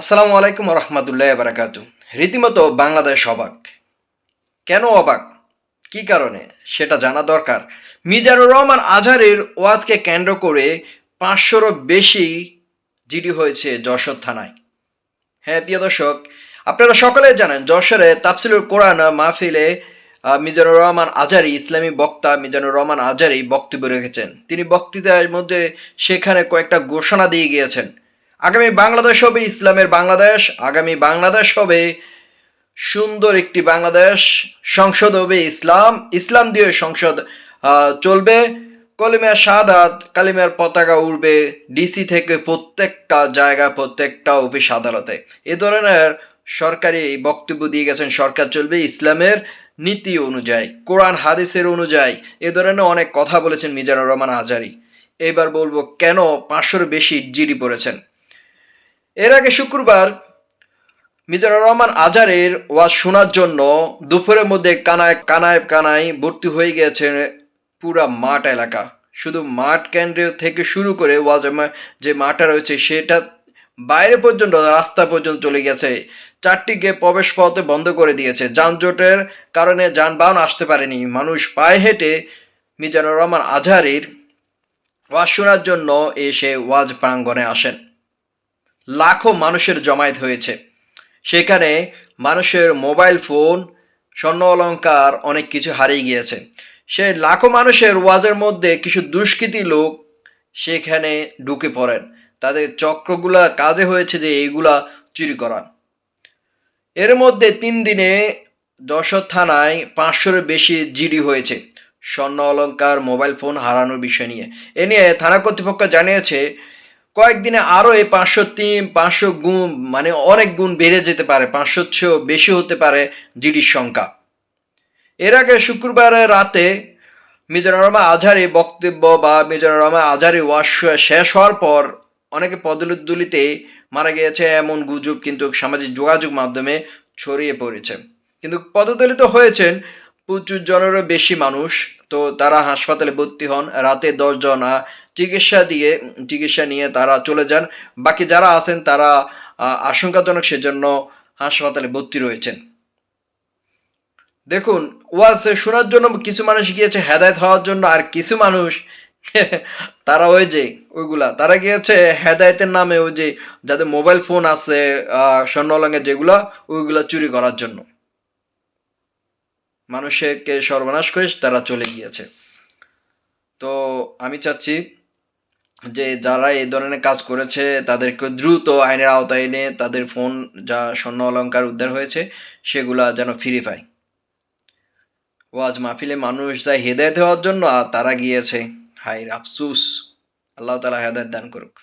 আসসালামু আলাইকুম রহমতুল্লাহ বারাকাত রীতিমতো বাংলাদেশ অবাক। কেন অবাক? কি কারণে? সেটা জানা দরকার। মিজানুর রহমান আজহারের ওয়াজকে কেন্দ্র করে পাঁচশোরও বেশি জিডি হয়েছে যশোর থানায়। হ্যাঁ প্রিয় দর্শক, আপনারা সকলে জানেন, যশোরে তাফসিলুল কোরআন মাহফিলে মিজানুর রহমান আজারি ইসলামী বক্তা মিজানুর রহমান আজারি বক্তব্য রেখেছেন। তিনি বক্তৃতার মধ্যে সেখানে কয়েকটা ঘোষণা দিয়ে গিয়েছেন। আগামী বাংলাদেশ হবে ইসলামের বাংলাদেশ, আগামী বাংলাদেশ হবে সুন্দর একটি বাংলাদেশ, সংসদ হবে ইসলাম ইসলাম দিয়ে সংসদ চলবে। কলিমার সাদাত কালিমার পতাকা উড়বে ডিসি থেকে প্রত্যেকটা জায়গা, প্রত্যেকটা অফিস আদালতে। এ ধরনের সরকারি বক্তব্য দিয়ে গেছেন সরকার চলবে ইসলামের নীতি অনুযায়ী, কোরআন, হাদিসের অনুযায়ী। এ ধরনের অনেক কথা বলেছেন মিজানুর রহমান হাজারি। এবার বলব কেন পাঁচশোর বেশি জিডি পড়েছেন? এর আগে শুক্রবার মিজানুর রহমান আজারের ওয়াজ শোনার জন্য দুপুরের মধ্যে কানায় কানায় কানায় ভর্তি হয়ে গেছে পুরা মাঠ এলাকা। শুধু মাঠ কেন্দ্র থেকে শুরু করে ওয়াজ যে মাঠটা রয়েছে সেটা বাইরে পর্যন্ত, রাস্তা পর্যন্ত চলে গেছে চারটি গে প্রবেশ পথে বন্ধ করে দিয়েছে। যানজটের কারণে যানবাহন আসতে পারেনি। মানুষ পায়ে হেঁটে মিজানুর রহমান আজহারির ওয়াজ শোনার জন্য এসে ওয়াজ প্রাঙ্গণে আসেন। লাখো মানুষের জমায়েত হয়েছে। সেখানে মানুষের মোবাইল ফোন, স্বর্ণ অলংকার অনেক কিছু হারিয়ে গিয়েছে। সে লাখো মানুষের ওয়াজের মধ্যে কিছু দুষ্কৃতী লোক সেখানে ঢুকে পড়েন। তাদের চক্রগুলা কাজে হয়েছে যে এইগুলা চুরি করা এর মধ্যে তিন দিনে যশোর থানায় পাঁচশোর বেশি জিডি হয়েছে স্বর্ণ অলংকার মোবাইল ফোন হারানোর বিষয় নিয়ে। এ নিয়ে থানা কর্তৃপক্ষ জানিয়েছে কয়েকদিনে আরও এই পাঁচশো তিন পাঁচশো গুণ মানে অনেক গুণ বেড়ে যেতে পারে পাঁচশোর চেয়েও বেশি হতে পারে জিডির সংখ্যা। এর আগে শুক্রবার রাতে মিজানুর রহমান আজহারি বক্তব্য বা মিজানুর রহমান আজহারি ওয়াশ শেষ হওয়ার পর অনেকে পদদলিতে মারা গিয়েছে এমন গুজব কিন্তু সামাজিক যোগাযোগ মাধ্যমে ছড়িয়ে পড়েছে। কিন্তু পদদলিত হয়েছেন প্রচুর জনেরও বেশি মানুষ তো তারা হাসপাতালে ভর্তি হন রাতে দশজন আহ, চিকিৎসা দিয়ে চিকিৎসা নিয়ে তারা চলে যান। বাকি যারা আছেন তারা আশঙ্কাজনক সেজন্য হাসপাতালে ভর্তি রয়েছেন। দেখুন ওয়াজ শোনার জন্য কিছু মানুষ গিয়েছে হেদায়ত হওয়ার জন্য আর কিছু মানুষ তারা ওই যে ওইগুলা তারা গিয়েছে হেদায়তের নামে ওই যে যাদের মোবাইল ফোন আছে আহ, স্বর্ণ অলঙ্কার যেগুলা ওইগুলা চুরি করার জন্য। মানুষকে সর্বনাশ করে তারা চলে গিয়েছে। তো আমি চাচ্ছি যে যারা এই ধরনের কাজ করেছে, তাদেরকে দ্রুত আইনের আওতায় এনে তাদের ফোন যা স্বর্ণ অলঙ্কার উদ্ধার হয়েছে, সেগুলা যেন ফিরে পায়। ওয়াজ মাহফিলে মানুষ যায় হেদায়ত হওয়ার জন্য, আর তারা গিয়েছে। হায়, আফসুস। আল্লাহ তালা হেদায়ত দান করুক।